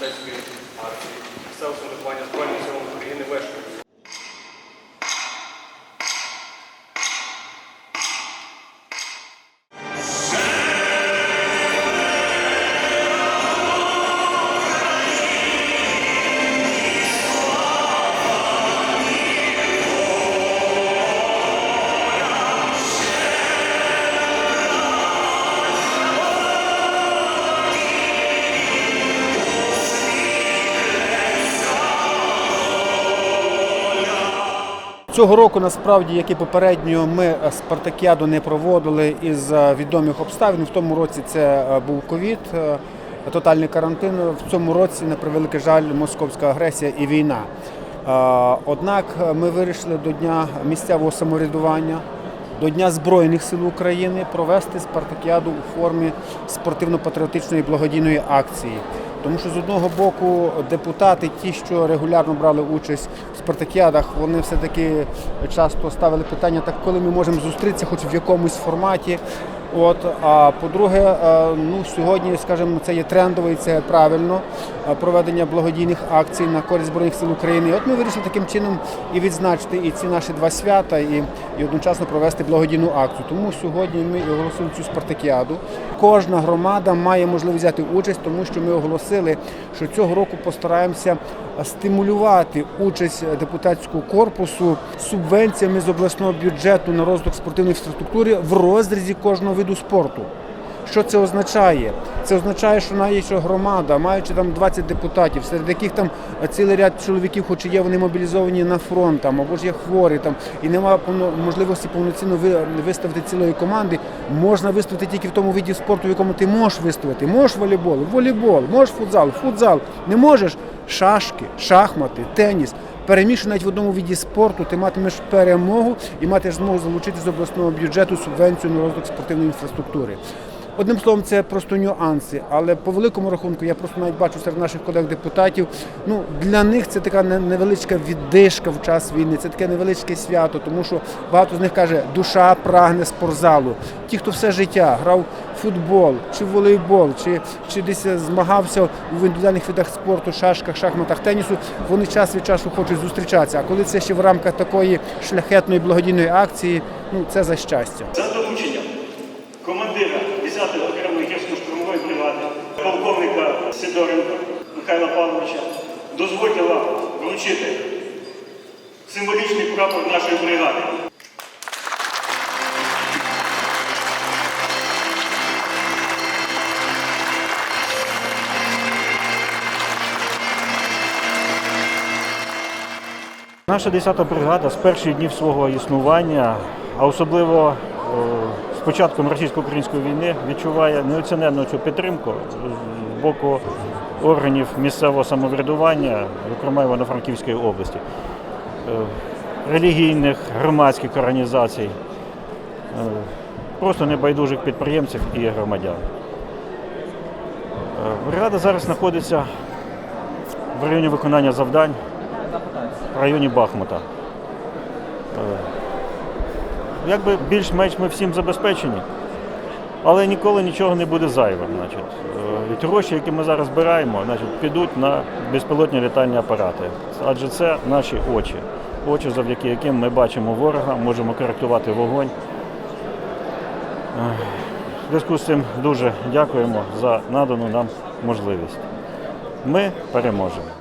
учасників благодійної спортивно-мистецької акції місцевого самоврядування Збройних сил України Вишки. Цього року насправді, як і попередньо, ми е, спартакіаду не проводили із е, відомих обставин. В тому році це е, був ковід, тотальний карантин. В цьому році, на превеликий жаль, московська агресія і війна. Однак ми вирішили до Дня місцевого самоврядування, до Дня Збройних сил України провести спартакіаду у формі спортивно-патріотичної благодійної акції. Тому що з одного боку депутати, ті, що регулярно брали участь в спартакіадах, вони все-таки часто ставили питання, так коли ми можемо зустрітися, хоч в якомусь форматі. От, а по-друге, е, ну сьогодні, скажімо, це є трендове і це правильно е, проведення благодійних акцій на користь збройних сил України. І от ми вирішили таким чином і відзначити і ці наші два свята, і, і одночасно провести благодійну акцію. Тому сьогодні ми оголосили цю спартакіаду. Кожна громада має можливість взяти участь, тому що ми оголосили, що цього року постараємося стимулювати участь депутатського корпусу субвенціями з обласного бюджету на розвиток спортивної інфраструктури в розрізі кожного виду спорту. Що це означає? Це означає, що навіть громада, маючи там 20 депутатів, серед яких там цілий ряд чоловіків, хоч і є вони мобілізовані на фронт, там, або ж є хворі, там, і немає можливості повноцінно виставити цілої команди, можна виставити тільки в тому виді спорту, в якому ти можеш виставити. Можеш волейбол, волейбол, можеш футзал, футзал. Не можеш шашки, шахмати, теніс. Перемішуй навіть в одному віді спорту, ти матимеш перемогу і матимеш змогу залучити з обласного бюджету субвенцію на розвиток спортивної інфраструктури. Одним словом, це просто нюанси, але по великому рахунку я просто навіть бачу серед наших колег-депутатів. Ну для них це така невеличка віддишка в час війни, це таке невеличке свято, тому що багато з них каже, душа прагне спортзалу. Ті, хто все життя грав в футбол чи волейбол, чи, чи десь змагався в індивідуальних видах спорту, шашках, шахматах, тенісу, вони час від часу хочуть зустрічатися. А коли це ще в рамках такої шляхетної благодійної акції, ну це за щастя. Михайла Павловича, дозвольте вам вручити символічний прапор нашої бригади. Наша 10-та бригада з перших днів свого існування, а особливо е, з початком російсько-української війни, відчуває неоціненну цю підтримку з боку органів місцевого самоврядування, зокрема Івано-Франківської області, е, релігійних, громадських організацій, е, просто небайдужих підприємців і громадян. Е, Бригада зараз знаходиться в районі виконання завдань в районі Бахмута. Якби більш-менш ми всім забезпечені, але ніколи нічого не буде зайвим. Значить. Е, гроші, які ми зараз збираємо, значить, підуть на безпілотні літальні апарати. Адже це наші очі. Очі, завдяки яким ми бачимо ворога, можемо коректувати вогонь. Е, зв'язку з цим дуже дякуємо за надану нам можливість. Ми переможемо.